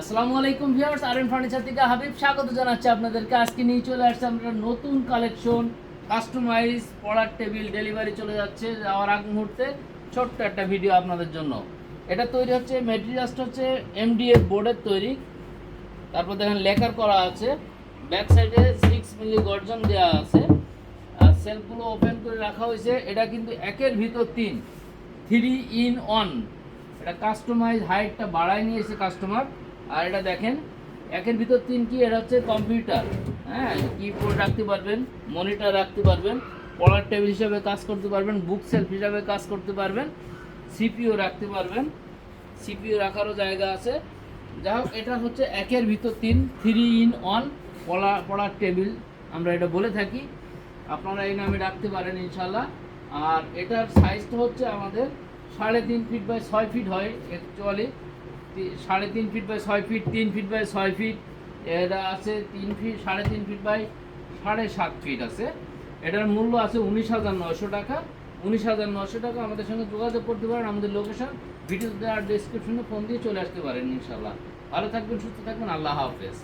আসসালামু আলাইকুম viewers, R furniture থেকে হাবিব স্বাগত জানাচ্ছি আপনাদেরকে। আজকে নিয়ে চলে আসছে আমরা নতুন কালেকশন, কাস্টমাইজ পড়ার টেবিল, ডেলিভারি চলে যাচ্ছে যাওয়ার আগ মুহূর্তে। ছোট্ট একটা ভিডিও আপনাদের জন্য। এটা তৈরি হচ্ছে মেটেরিয়ালসটা হচ্ছে এমডিএফ বোর্ডের তৈরি। তারপর দেখেন, লেকার করা আছে। ব্যাক সাইডে সিক্স মিলি গর্জন দেওয়া আছে। আর সেলফগুলো ওপেন করে রাখা হয়েছে। এটা কিন্তু একের ভিতর তিন। থ্রি ইন ওয়ান এটা কাস্টমাইজ হাইটটা বাড়ায় নিয়েছে কাস্টমার আর এটা দেখেন, একের ভিতর তিন কি, এটা হচ্ছে কম্পিউটার হ্যাঁ কিবোর্ড রাখতে পারবেন মনিটর রাখতে পারবেন, পড়ার টেবিল হিসাবে কাজ করতে পারবেন বুক সেলফ হিসাবে কাজ করতে পারবেন সিপিও রাখতে পারবেন সিপিও রাখারও জায়গা আছে। যাই হোক, এটা হচ্ছে একের ভিতর তিন থ্রি ইন ওয়ান পড়া, পড়ার টেবিল আমরা এটা বলে থাকি। আপনারা এই নামে রাখতে পারেন ইনশাল্লাহ আর এটার সাইজটা হচ্ছে আমাদের সাড়ে তিন ফিট বাই ছয় ফিট হয় অ্যাকচুয়ালি সাড়ে তিন ফিট বাই ছয় ফিট তিন ফিট বাই ছয় ফিট এটা আছে তিন ফিট সাড়ে তিন ফিট বাই সাড়ে সাত ফিট আছে। এটার মূল্য আছে উনিশ হাজার নশো টাকা। উনিশ হাজার নশো টাকা আমাদের সঙ্গে যোগাযোগ করতে পারেন, আমাদের লোকেশন ভিডিওতে আর ডিসক্রিপশনে ফোন দিয়ে চলে আসতে পারেন ইনশাল্লাহ ভালো থাকবেন, সুস্থ থাকবেন, আল্লাহ হাফেজ।